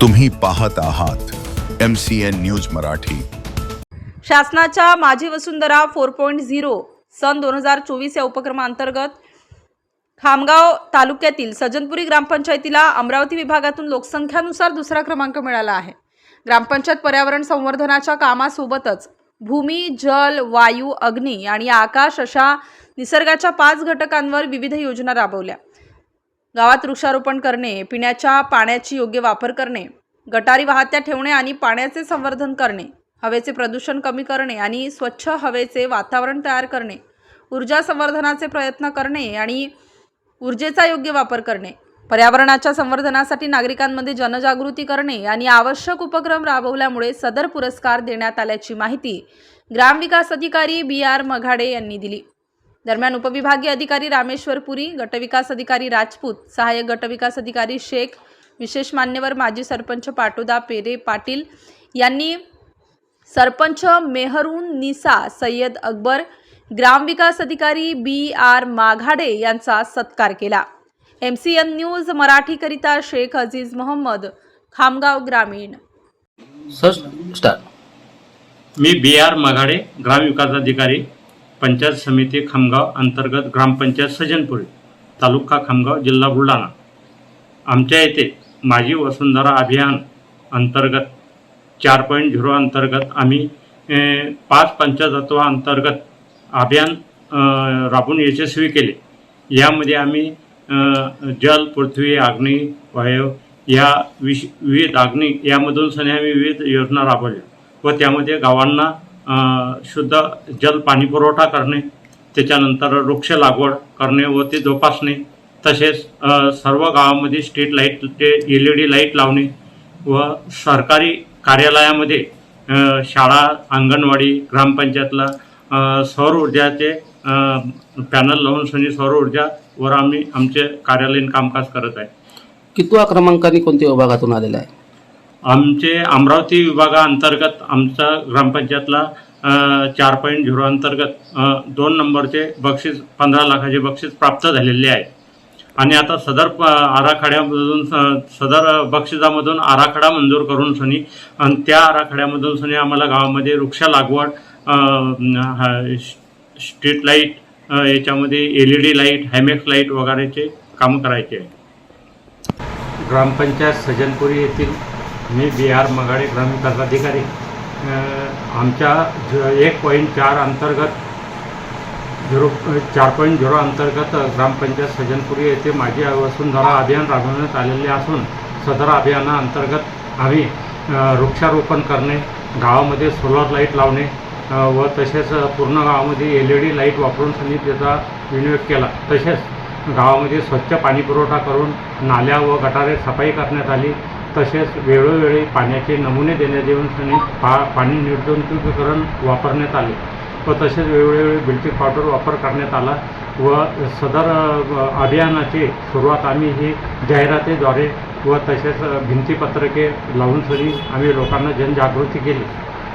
तुम्ही पाहत आहात M C N news Marathi. शासनाच्या Majhi Vasundhara four point zero सन दोन हजार चोवीस या उपक्रमांतर्गत खामगाव तालुक्यातील सज्जनपुरी ग्रामपंचायतीला अमरावती विभागातून लोकसंख्यानुसार दुसरा क्रमांक मिळाला आहे. ग्रामपंचायत पर्यावरण संवर्धनाच्या कामासोबतच भूमी जल वायू अग्नी आणि आकाश अशा निसर्गाच्या पाच घटकांवर विविध योजना राबवल्या. गावात वृक्षारोपण करणे पिण्याच्या पाण्याची योग्य वापर करणे गटारी वाहत्या ठेवणे आणि पाण्याचे संवर्धन करणे हवेचे प्रदूषण कमी करणे आणि स्वच्छ हवेचे वातावरण तयार करणे ऊर्जा संवर्धनाचे प्रयत्न करणे आणि ऊर्जेचा योग्य वापर करणे पर्यावरणाच्या संवर्धनासाठी नागरिकांमध्ये जनजागृती करणे आणि आवश्यक उपक्रम राबवल्यामुळे सदर पुरस्कार देण्यात आल्याची माहिती ग्रामविकास अधिकारी बी आर मघाडे यांनी दिली. दरम्यान उपविभागीय अधिकारी रामेश्वर पुरी गटविकास अधिकारी राजपूत सहाय्यक गटविकास अधिकारी शेख विशेष मान्यवर माजी सरपंच पाटोदा पेरे पाटील यांनी सरपंच मेहरून निसा सय्यद अकबर ग्रामविकास अधिकारी बी आर माघाडे यांचा सत्कार केला. एम सी एन न्यूज मराठीकरिता शेख अझीज मोहम्मद खामगाव ग्रामीण. मी बी आर मघाडे ग्रामविकास अधिकारी पंचायत समिती खामगाव अंतर्गत ग्रामपंचायत सज्जनपुरी तालुका खामगाव जिल्हा बुलढाणा. आमच्या येथे माझी वसुंधरा अभियान अंतर्गत चार पॉईंट झिरो अंतर्गत आम्ही पाच पंचतत्व अंतर्गत अभियान राबून यशस्वी केले. यामध्ये आम्ही जल पृथ्वी अग्नी वायू या विश विविध अग्नी यामधून सने आम्ही विविध योजना राबवल्या व त्यामध्ये गावांना शुद्ध जल पाणी पुरवठा करणे त्याच्यानंतर वृक्ष लागवड करणे व ते जोपासणे तसेच सर्व गावामध्ये स्ट्रीट लाइट ते एल ई डी लाइट लावणे व सरकारी कार्यालयामध्ये शाळा अंगणवाडी ग्रामपंचायतला सौर ऊर्जाचे पॅनल लावून सनी सौर ऊर्जावर आम्ही आमचे कार्यालयीन कामकाज करत आहे. कितवा क्रमांकाने कोणत्या विभागातून आलेला आहे? आमचे अमरावती विभागाअंतर्गत आमच्या ग्रामपंचायतला चार पॉईंट झिरो अंतर्गत दोन नंबरचे बक्षीस पंधरा लाखाचे बक्षीस प्राप्त झालेले आहे आणि आता सदर प- आराखड्यामधून स- सदर बक्षिसामधून आराखडा मंजूर करून सनी आणि त्या आराखड्यामधून सनी आम्हाला गावामध्ये वृक्ष लागवड स्ट्रीट लाइट याच्यामध्ये एल ई डी लाइट हॅमेक्स लाइट वगैरेचे कामं करायचे आहे. ग्रामपंचायत सजनपुरी येथील मी बी आर मगाडे ग्रामविकास अधिकारी. आमच्या ज- एक पॉईंट चार अंतर्गत झिरो चार पॉईंट झिरो अंतर्गत ग्रामपंचायत सज्जनपुरी येथे माझी वसुंधरा अभियान राबवण्यात आलेले असून सदर अभियानाअंतर्गत आम्ही वृक्षारोपण करणे गावामध्ये सोलर लाइट लावणे व तसेच पूर्ण गावामध्ये एल ई डी लाइट वापरून सनी त्याचा विनियोग केला. तसेच गावामध्ये स्वच्छ पाणीपुरवठा करून नाल्या व गटारे सफाई करण्यात आली. तसेच वेळोवेळी पाण्याचे नमुने देण्यात येऊन सनी पा पाणी निर्जंतुकीकरण वापरण्यात आले व तसेच वेळोवेळी ब्लिचिंग पावडर वापर करण्यात आला व सदर अभियानाची सुरुवात आम्ही ही जाहिरातीद्वारे व तसेच भिंतीपत्रके लावून सनी आम्ही लोकांना जनजागृती केली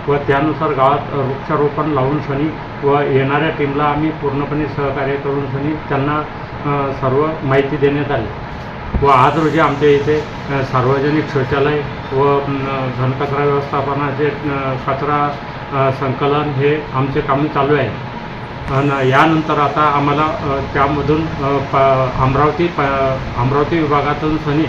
व त्यानुसार गावात वृक्षारोपण लावून सनी व येणाऱ्या टीमला आम्ही पूर्णपणे सहकार्य करून सनी त्यांना सर्व माहिती देण्यात आली. व आज रोजी आमच्या इथे सार्वजनिक शौचालय व घनकचरा व्यवस्थापनाचे कचरा संकलन हे आमचे कामे चालू आहे. आणि यानंतर आता आम्हाला त्यामधून प अमरावती प अमरावती विभागातून सनी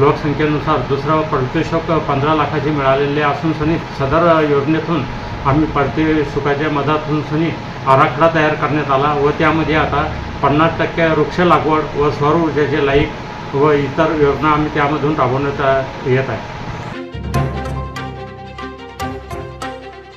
लोकसंख्येनुसार दुसरं प्रतिशोक पंधरा लाखाचे मिळालेले असून सनी सदर योजनेतून आम्ही पारितोषिकाच्या मदतून सनी आराखडा तयार करण्यात आला व त्यामध्ये आता पन्नास टक्के वृक्ष लागवड व सौर ऊर्जेचे लाइट व इतर योजना आम्ही त्यामधून राबवण्यात येत आहे.